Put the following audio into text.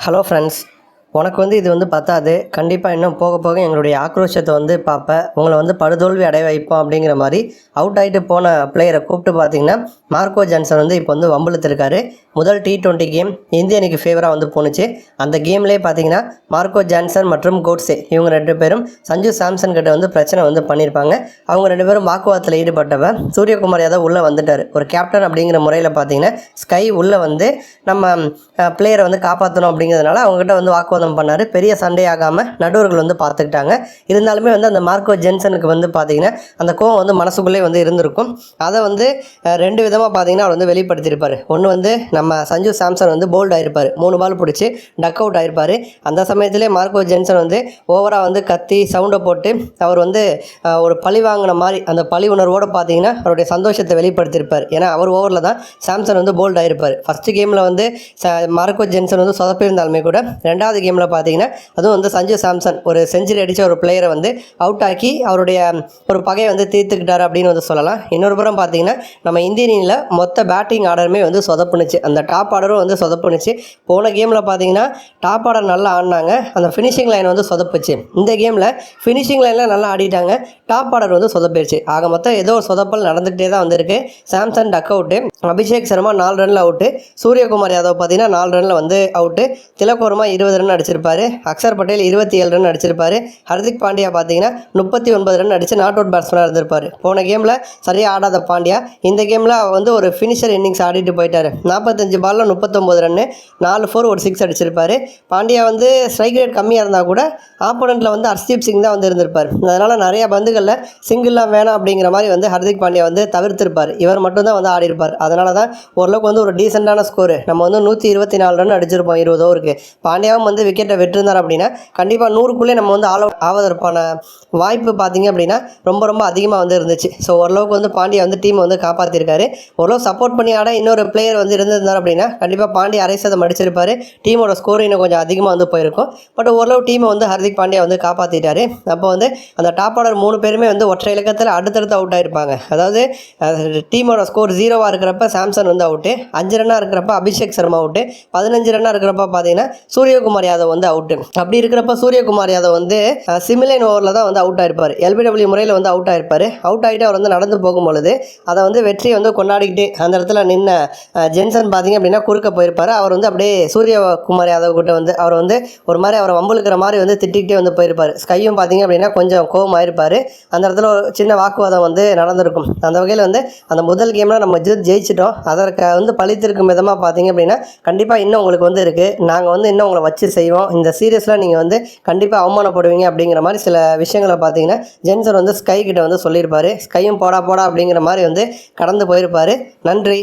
Hello friends உனக்கு வந்து இது வந்து பத்தாது. கண்டிப்பாக இன்னும் போக போக எங்களுடைய ஆக்ரோஷத்தை வந்து பார்ப்பேன் உங்களை வந்து படுதோல்வி அடைய வைப்போம் அப்படிங்கிற மாதிரி அவுட் ஆகிட்டு போன பிளேயரை கூப்பிட்டு பார்த்தீங்கன்னா மார்க்கோ ஜான்சன் வந்து இப்போ வந்து வம்பிழுத்திருக்காரு. முதல் டி ட்வெண்ட்டி கேம் இந்திய அணிக்கு ஃபேவராக வந்து போணுச்சு. அந்த கேம்லேயே பார்த்தீங்கன்னா மார்க்கோ ஜான்சன் மற்றும் கோட்ஸே இவங்க ரெண்டு பேரும் சஞ்சு சாம்சன் கிட்ட வந்து பிரச்சனை வந்து பண்ணியிருப்பாங்க அவங்க ரெண்டு பேரும் வாக்குவாதத்தில் ஈடுபட்டவன் சூரியகுமார் யாதவ் உள்ளே வந்துட்டார். ஒரு கேப்டன் அப்படிங்கிற முறையில் பார்த்தீங்கன்னா ஸ்கை உள்ளே வந்து நம்ம பிளேயரை வந்து காப்பாற்றணும் அப்படிங்கிறதுனால அவங்ககிட்ட வந்து வாக்குவாதம் பண்ணார். பெரிய சண்டையாகாமல் நடுவர்கள் வந்து பார்த்துக்கிட்டாங்க. இருந்தாலுமே வந்து அந்த மார்க்கோ ஜென்சனுக்கு வந்து பார்த்தீங்கன்னா அந்த கோவம் வந்து மனசுக்குள்ளே வந்து இருந்திருக்கும். அதை வந்து ரெண்டு விதமாக பார்த்தீங்கன்னா அவர் வந்து வெளிப்படுத்தியிருப்பார். ஒன்று வந்து நம்ம சஞ்சு சாம்சன் வந்து போல்ட் ஆகிருப்பார் மூணு பால் பிடிச்சி டக் அவுட் ஆகிருப்பார் அந்த சமயத்திலே மார்க்கோ ஜென்சன் வந்து ஓவராக வந்து கத்தி சவுண்டை போட்டு அவர் வந்து ஒரு பழி வாங்கின மாதிரி அந்த பழி உணர்வோடு பார்த்தீங்கன்னா அவருடைய சந்தோஷத்தை வெளிப்படுத்தியிருப்பார். ஏன்னா அவர் ஓவரில் தான் சாம்சன் வந்து போல்ட் ஆயிருப்பார். ஃபஸ்ட்டு கேமில் வந்து மார்க்கோ ஜென்சன் வந்து சொதப்பியிருந்தாலுமே கூட ரெண்டாவது கேம் கேமில் பார்த்தீங்கன்னா அதுவும் வந்து சஞ்சு சாம்சன் ஒரு செஞ்சுரி அடித்த ஒரு பிளேயரை வந்து அவுட் ஆக்கி அவருடைய ஒரு பகையை வந்து தீர்த்துக்கிட்டார் அப்படின்னு வந்து சொல்லலாம். இன்னொரு புறம் பார்த்தீங்கன்னா நம்ம இந்திய அணியில் மொத்த பேட்டிங் ஆர்டருமே வந்து சொதப்புனுச்சு. அந்த டாப் ஆர்டரும் வந்து சொதப்புனுச்சு. போன கேமில் பார்த்தீங்கன்னா டாப் ஆர்டர் நல்லா ஆடினாங்க. அந்த ஃபினிஷிங் லைன் வந்து சொதப்புச்சு. இந்த கேமில் ஃபினிஷிங் லைனில் நல்லா ஆடிட்டாங்க. டாப் ஆர்டர் வந்து சொதப்பிடுச்சு. ஆக மொத்தம் ஏதோ ஒரு சொதப்பல் நடந்துகிட்டே தான் வந்திருக்கு. சாம்சன் டக் அவுட்டு அபிஷேக் சர்மா நாலு ரனில் அவுட்டு சூரியகுமார் யாதவ் பார்த்தீங்கன்னா நாலு ரனில் வந்து அவுட்டு திலக் இருபது ரன் அடிச்சிருப்பாரு. அக்ஷர் பட்டேல் இருபத்தி ஏழு ரன் அடிச்சிருப்பாரு. ஹர்திக் பாண்டியா பார்த்தீங்கன்னா முப்பத்தி ஒன்பது ரன் அடித்து நாட் அவுட் பேட்ஸ்மனாக இருந்திருப்பார். போன கேமில் சரியாக ஆடாத பாண்டியா. இந்த கேமில் வந்து ஒரு ஃபினிஷர் இன்னிங்ஸ் ஆடிட்டு போயிட்டார். நாற்பத்தஞ்சு பாலில் முப்பத்தொம்போது ரன்னு நாலு ஃபோர் ஒரு சிக்ஸ் அடிச்சிருப்பாரு. பாண்டியா வந்து ஸ்ட்ரைக் ரேட் கம்மியாக இருந்தால் கூட ஆப்போனண்ட்டில் வந்து ஹர்ஷ்தீப் சிங் தான் வந்து இருந்திருப்பார். அதனால் நிறைய பந்துகளில் சிங்கிள்லாம் வேணாம் அப்படிங்கிற மாதிரி வந்து ஹர்திக் பாண்டியா வந்து தவிர்த்திருப்பார். இவர் மட்டும்தான் வந்து ஆடி இருப்பார் அதனால தான் ஓரளவுக்கு வந்து ஒரு டீசெண்டான ஸ்கோரு நம்ம வந்து நூற்றி இருபத்தி நாலு ரன் அடிச்சிருப்போம் இருபது ஓவருக்கு. பாண்டியாவும் வந்து விக்கெட்டை வெட்டிருந்தார் அப்படின்னா கண்டிப்பாக நூறுக்குள்ளே நம்ம வந்து ஆல் அவுட் ஆவதற்கான வாய்ப்பு பார்த்தீங்க அப்படின்னா ரொம்ப ரொம்ப அதிகமாக வந்து இருந்துச்சு. ஸோ ஓரளவுக்கு வந்து பாண்டியா வந்து டீமை வந்து காப்பாற்றிருக்காரு ஓரளவு சப்போர்ட் பண்ணி ஆட இன்னொரு பிளேயர் வந்து இருந்திருந்தார் அப்படின்னா கண்டிப்பாக பாண்டியா அரை சதம் அடிச்சிருப்பார். டீமோட ஸ்கோர் இன்னும் கொஞ்சம் அதிகமாக வந்து போயிருக்கும். பட் ஓரளவு டீமை வந்து ஹர்திக் பாண்டியா வந்து காப்பாற்றிட்டாரு அப்போ வந்து அந்த டாப் ஆர்டர் மூணு பேருமே வந்து ஒற்றை இலக்கத்தில் அடுத்தடுத்து அவுட் ஆகிருப்பாங்க அதாவது டீமோட ஸ்கோர் ஜீரோவாக இருக்கிறப்ப சாம்சன் வந்து அவுட்டு அஞ்சு ரன்னாக இருக்கிறப்ப அபிஷேக் சர்மா அவுட்டு பதினஞ்சு ரன்னாக இருக்கிறப்ப பார்த்தீங்கன்னா சூரியகுமார் யாதவ் வந்து அவுட்டு அப்படி இருக்கிறப்ப சூரியகுமார் யாதவ் வந்து சிமிலைன் ஓவரில் தான் வந்து அவுட் ஆகிருப்பார் எல்பிடபிள்யூ முறையில் வந்து அவுட் ஆகிருப்பார் அவுட் ஆகிட்டு அவர் வந்து நடந்து போகும்பொழுது அதை வந்து வெற்றியை வந்து கொண்டாடிக்கிட்டு அந்த இடத்துல நின்ன ஜென்சன் பார்த்தீங்க அப்படின்னா குறுக்க போயிருப்பார். அவர் வந்து அப்படியே சூரியகுமார் யாதவ் கிட்ட வந்து அவர் வந்து ஒரு மாதிரி அவரை வம்புழுக்கிற மாதிரி வந்து திட்டிக்கிட்டே வந்து போயிருப்பார். ஸ்கையும் பார்த்தீங்க அப்படின்னா கொஞ்சம் கோவம் ஆயிருப்பார் அந்த இடத்துல ஒரு சின்ன வாக்குவாதம் வந்து நடந்திருக்கும். அந்த வகையில் வந்து அந்த முதல் கேமில் நம்ம ஜெ ஜெயிச்சிட்டோம். அதற்கு வந்து பழித்திருக்கும் விதமாக பார்த்தீங்க அப்படின்னா கண்டிப்பாக இன்னும் உங்களுக்கு வந்து இருக்குது நாங்கள் வந்து இன்னும் உங்களை வச்சு செய்வோம். இந்த சீரியஸில் நீங்கள் வந்து கண்டிப்பாக அவமானப்படுவீங்க அப்படிங்கிற மாதிரி சில விஷயங்களை பார்த்தீங்கன்னா ஜென்சர் வந்து ஸ்கை கிட்ட வந்து சொல்லியிருப்பார். ஸ்கையும் போடா போடா அப்படிங்கிற மாதிரி வந்து கடந்து போயிருப்பார். நன்றி.